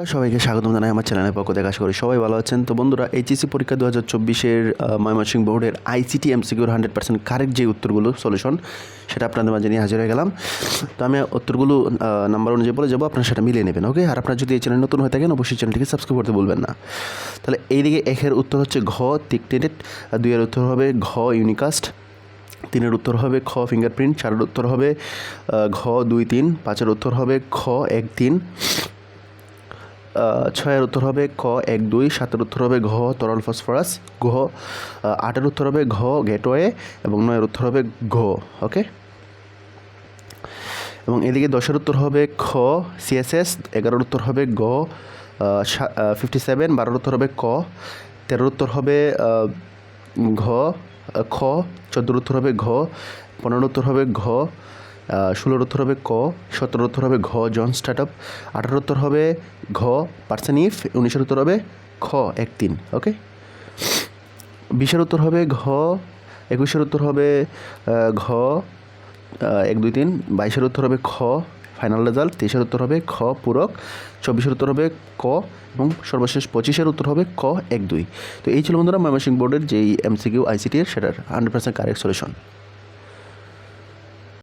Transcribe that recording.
বন্ধুরা, সবাইকে স্বাগতম জানাই আমার চ্যানেলের পক্ষ থেকে আশা করি সবাই ভালো আছেন। তো বন্ধুরা এইচএসি পরীক্ষা দু হাজার চব্বিশের ময়মনসিংহ বোর্ডের আইসিটি এমসিকিউর হান্ড্রেড পার্সেন্ট কারেক্ট যে উত্তরগুলো সলিউশন সেটা আপনাদের মাঝে নিয়ে হাজির হয়ে গেলাম। তো আমি উত্তরগুলো নাম্বার অনুযায়ী বলে যাব আপনারা সেটা মিলিয়ে নেবেন ওকে আর আপনারা যদি এই চ্যানেল নতুন হয়ে থাকেন অবশ্যই চ্যানেলটিকে সাবস্ক্রাইব করতে বলবেন না। তাহলে এইদিকে একের উত্তর হচ্ছে ঘ টিকটেডেড দুইয়ের উত্তর হবে ঘ ইউনিকাস্ট তিনের উত্তর হবে খ ফিঙ্গারপ্রিন্ট চারের উত্তর হবে ঘ দুই তিন পাঁচের উত্তর হবে খ এক তিন ছয়ের উত্তর হবে ক এক, দুই, সাতের উত্তর হবে ঘ, তরল ফসফরাস ঘ আটের উত্তর হবে ঘ, গেটওয়ে, এবং নয়ের উত্তর হবে ঘ, ওকে? এবং এদিকে দশের উত্তর হবে খ, সিএসএস, এগারোর উত্তর হবে গ ফিফটি সেভেন বারোর উত্তর হবে ক, তেরোর উত্তর হবে ঘ খ, চোদ্দোর উত্তর হবে ঘ, পনেরোর উত্তর হবে ঘ ষোলোর উত্তর হবে ক সতেরোর উত্তর হবে ঘ, জন স্টার্ট আপ আঠারোর উত্তর হবে ঘ, পার্সন ইফ উনিশের উত্তর হবে খ, এক তিন, ওকে? বিশের উত্তর হবে ঘ একুশের উত্তর হবে ঘ এক, দুই, তিন বাইশের উত্তর হবে খ, ফাইনাল রেজাল্ট তেইশের উত্তর হবে খ, পূরক চব্বিশের উত্তর হবে ক এবং সর্বশেষ পঁচিশের উত্তর হবে ক, এক, দুই। তো এই ছিল বন্ধুরা ময়মনসিংহ বোর্ডের যেই এমসিকিউ, আইসিটি এর, সেটার হান্ড্রেড পার্সেন্ট কারেক্ট সলিউশন